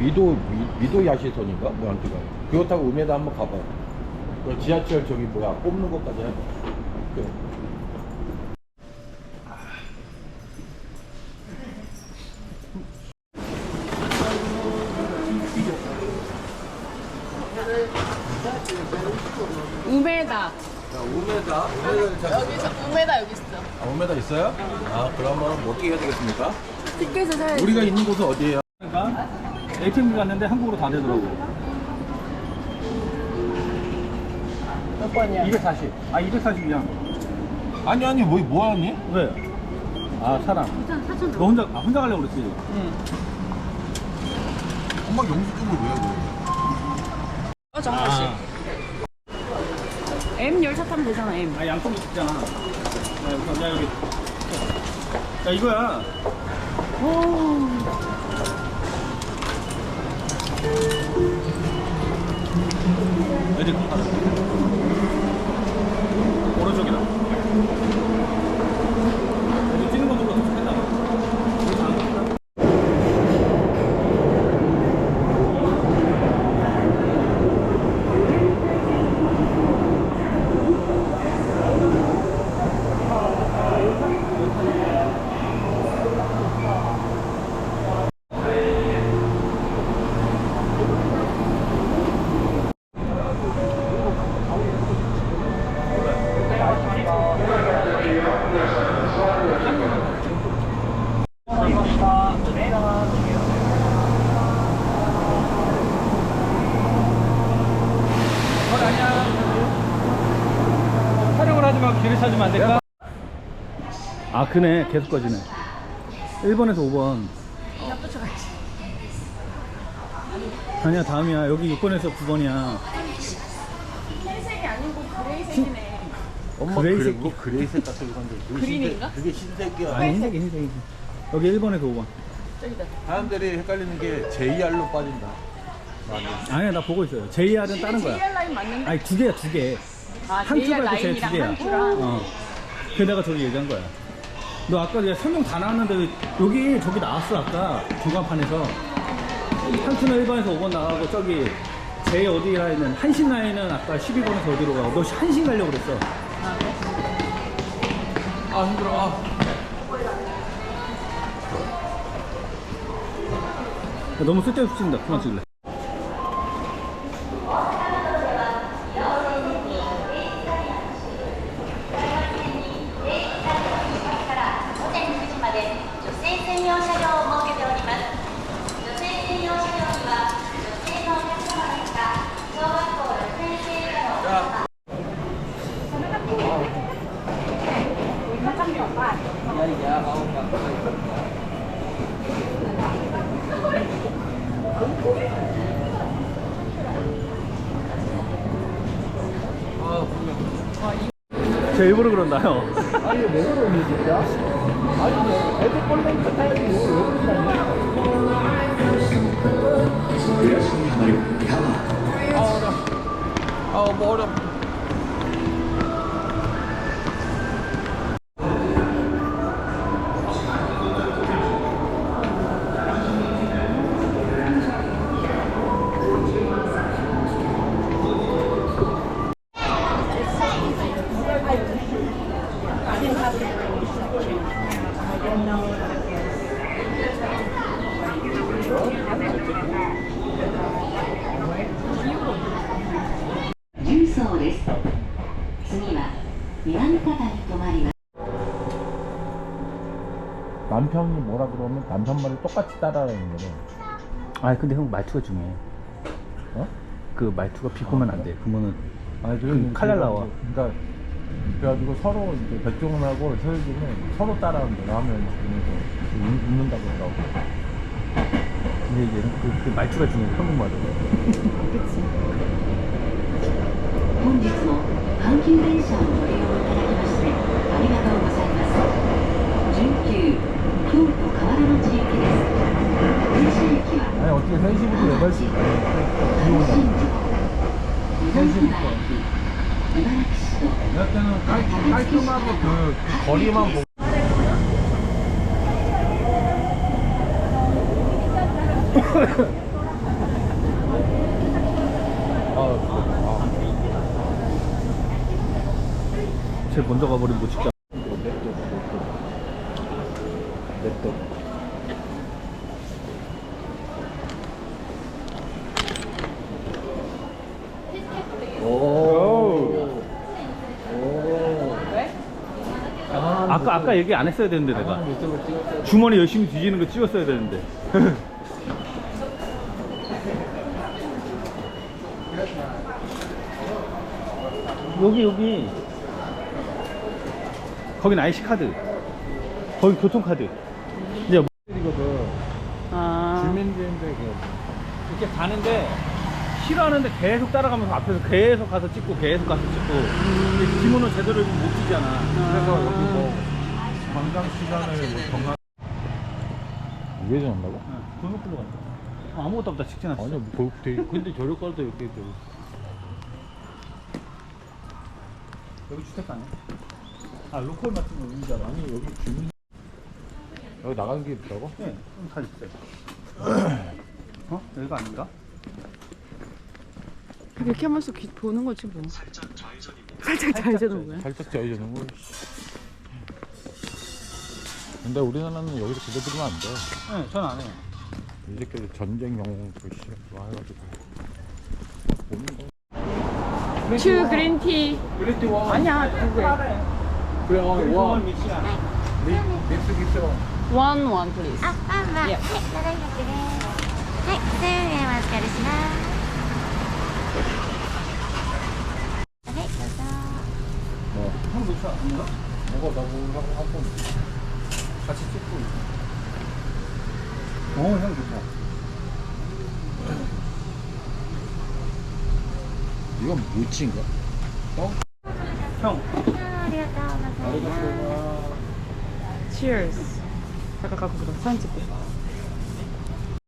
미도 미, 도 야시선인가 뭐한테가 그거 타고 음에다 한번 가봐요. 그 지하철 저기 뭐야 뽑는 것까지 해봐. 그. 우메다. 자, 5m. 5m 여기서 우메다 여기 있어. 아, 5m 있어요? 아, 그러면 뭐 어떻게 해야 되겠습니까? 티켓을 사야지. 우리가 있는 곳은 어디예요? 그러니까 ATM 갔는데 한국으로 다 되더라고. 몇 번이야? 240. 아 240이야. 아니, 아니, 뭐, 뭐 하니? 왜? 아 사람. 너 혼자 아, 혼자 가려고 그랬지. 응. 엄마 영수 증을 왜 그래? 어, 정하씨. M 열차 타면 되잖아, M. 아 양통 있잖아. 야 여기 야 여기. 야 이거야. 애 들좀 가라. 오른쪽이다. 애들 뛰는 거 보고 좀 했나 봐. 우리 다안 갔다. 촬영을 하지 말고 길을 찾으면 안 될까? 아 그네 계속 꺼지네 1번에서 5번 아니야 다음이야 여기 6번에서 9번이야 흰색이 아니고 그레이색이네. 엄마 그레이 새끼. 뭐 그레이색 같은 건데. 그게 그린인가? 흰색- 그게 흰색이야. 아니 흰색이 흰색이 여기 1번에서 5번 저기다. 사람들이 헷갈리는 게 JR로 빠진다. 아니야 나 보고 있어요. JR은 다른 거야. JR 라인 맞는데? 아니 두 개야 두개. 아, JR 말고 쟤두 라인이랑 개야. 한 큐랑. 어. 그래 내가 저기 얘기한 거야. 너 아까 내가 설명 다 나왔는데 왜 여기 저기 나왔어 아까. 중간판에서. 한큐는 1번에서 5번 나가고 저기 제 어디 라인은 한신 라인은 아까 12번에서 어디로 가고 너 한신 가려고 그랬어. 아 힘들어. 아. 너무 쓸데없이 찍는다. 그만 찍을래 제 일부러 그런다요 아니 왜 그러니 진짜? 아니 뭐 애들 꼴랭이 타야지 왜 그러냐? 아 어려. 아뭐 어려. 重曹です次は南方に停まります 남편이 뭐라 그러면 남편 말을 똑같이 따라하는 거래. 아 근데 형 말투가 중요해 어? 그 말투가 비꼬면 안돼 그러면은 아니 그 칼날 나와. 그러니까 그래가지고 서로 이제 백종원하고 서유진은 서로 따라한다. 라면 보면서 웃- 웃는다고 그러더라고. 근데 이제 그, 그 말투가 중요해 한국말은 本日も阪急電車をご利用いただきましてありがとうございます準急京都河原町行きです電車駅は 아니 어떻게 3시부터 8시 비 온다. 南区原駅茨城 옛날 때는 깔끔하고 그, 그 거리만 보고 제일 먼저 가버린 뭐 직장 냅둬 냅둬 냅둬 아까 아까 얘기 안 했어야 되는데 내가. 주머니 열심히 뒤지는 거 찍었어야 되는데. 여기 여기 거긴 IC 카드. 거기 교통카드. 이제 이거든. 아. 주민들인데 그 이렇게 가는데 싫어하는데 계속 따라가면서 앞에서 계속 가서 찍고 계속 가서 찍고 근데 지문은 제대로 못 찍잖아. 그래서 여기 뭐 관광 시간을 뭐 정한 위에서 한다고? 골목길로 간다. 어, 아무것도 없다 직진. 아니야 뭐 되- 근데 저력가도 이렇게 저 여기 주택가네. 아 로컬 마트 있는 줄 알아. 아니 여기 주민 여기 나가는 게 있다고? 네, 다 있어요. 어? 여기가 아닌가? 이렇게 하면서 귀 보는 거지 뭐. 살짝 좌회전은 뭐야? 살짝 좌회전은 거 근데 우리나라는 여기서 그거 들으면 안 돼. 네, 전 안 해요. 이 새끼들 전쟁 영웅 그 씨, 와 해가지고. 보는 거. 츄 그린티. 그랬지 와. 아니야 두 개. 그래 어, 와. 미치야. 믹스 있어. One one please. あ、パンは、はい、いや700です。はい、1000円お預かりします。はい、どうぞ。 뭐. 형 놓쳐 아닌가? 뭐가 나보고 한번 같이 찍고 있어. 어, 오, 향 좋다. 이건 뭐지인가? 어? 형. Cheers. 잠깐 갖고 그럼 사진 찍고.